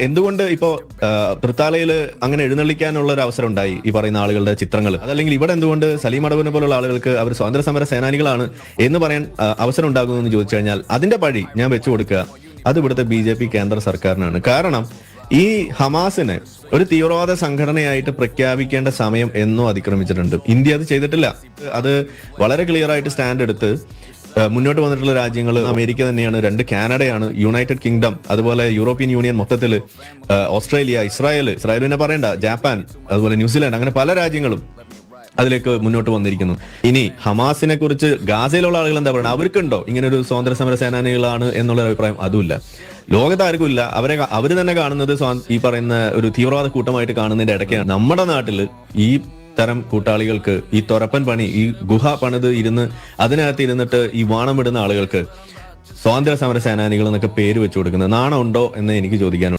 എന്തുകൊണ്ട് ഇപ്പോ തൃത്താലയിൽ അങ്ങനെ എഴുന്നള്ളിക്കാനുള്ള ഒരു അവസരം ഉണ്ടായി ഈ പറയുന്ന ആളുകളുടെ ചിത്രങ്ങൾ അതല്ലെങ്കിൽ ഇവിടെ എന്തുകൊണ്ട് സലീം അടവിനെ പോലുള്ള ആളുകൾക്ക് അവർ സ്വാതന്ത്ര്യ സമര സേനാനികളാണ് എന്ന് പറയാൻ അവസരം ഉണ്ടാകുന്നു എന്ന് ചോദിച്ചു കഴിഞ്ഞാൽ അതിന്റെ പഴി ഞാൻ വെച്ചു കൊടുക്കുക അത് ഇവിടുത്തെ ബി ജെ പി കേന്ദ്ര സർക്കാരിനാണ്. കാരണം ഈ ഹമാസിനെ ഒരു തീവ്രവാദ സംഘടനയായിട്ട് പ്രഖ്യാപിക്കേണ്ട സമയം എന്നോ അതിക്രമിച്ചിട്ടുണ്ട്. ഇന്ത്യ അത് ചെയ്തിട്ടില്ല. അത് വളരെ ക്ലിയർ ആയിട്ട് സ്റ്റാൻഡ് എടുത്ത് മുന്നോട്ട് വന്നിട്ടുള്ള രാജ്യങ്ങൾ അമേരിക്ക തന്നെയാണ് രണ്ട് കാനഡയാണ് യുണൈറ്റഡ് കിങ്ഡം അതുപോലെ യൂറോപ്യൻ യൂണിയൻ മൊത്തത്തിൽ ഓസ്ട്രേലിയ ഇസ്രായേൽ തന്നെ പറയണ്ട ജാപ്പാൻ അതുപോലെ ന്യൂസിലാൻഡ് അങ്ങനെ പല രാജ്യങ്ങളും അതിലേക്ക് മുന്നോട്ട് വന്നിരിക്കുന്നു. ഇനി ഹമാസിനെ കുറിച്ച് ഗാസയിലുള്ള ആളുകൾ എന്താ പറയുക അവർക്കുണ്ടോ ഇങ്ങനെ ഒരു സ്വാതന്ത്ര്യ സമര സേനാനികളാണ് എന്നുള്ള അഭിപ്രായം? അതുമില്ല. ലോകത്ത് ആർക്കും ഇല്ല. അവരെ അവർ തന്നെ കാണുന്നത് ഈ പറയുന്ന ഒരു തീവ്രവാദ കൂട്ടമായിട്ട് കാണുന്നതിന്റെ ഇടയ്ക്കാണ്. നമ്മുടെ നാട്ടിൽ ഈ തരം കൂട്ടാളികൾക്ക് ഈ തുറപ്പൻ പണി ഈ ഗുഹ പണിത് ഇരുന്ന് അതിനകത്ത് ഇരുന്നിട്ട് ഈ വാണം വിടുന്ന ആളുകൾക്ക് സ്വാതന്ത്ര്യ സമര സേനാനികൾ എന്നൊക്കെ പേര് വെച്ചു കൊടുക്കുന്നത്. നാണം ഉണ്ടോ എന്ന് എനിക്ക് ചോദിക്കാനുണ്ട്.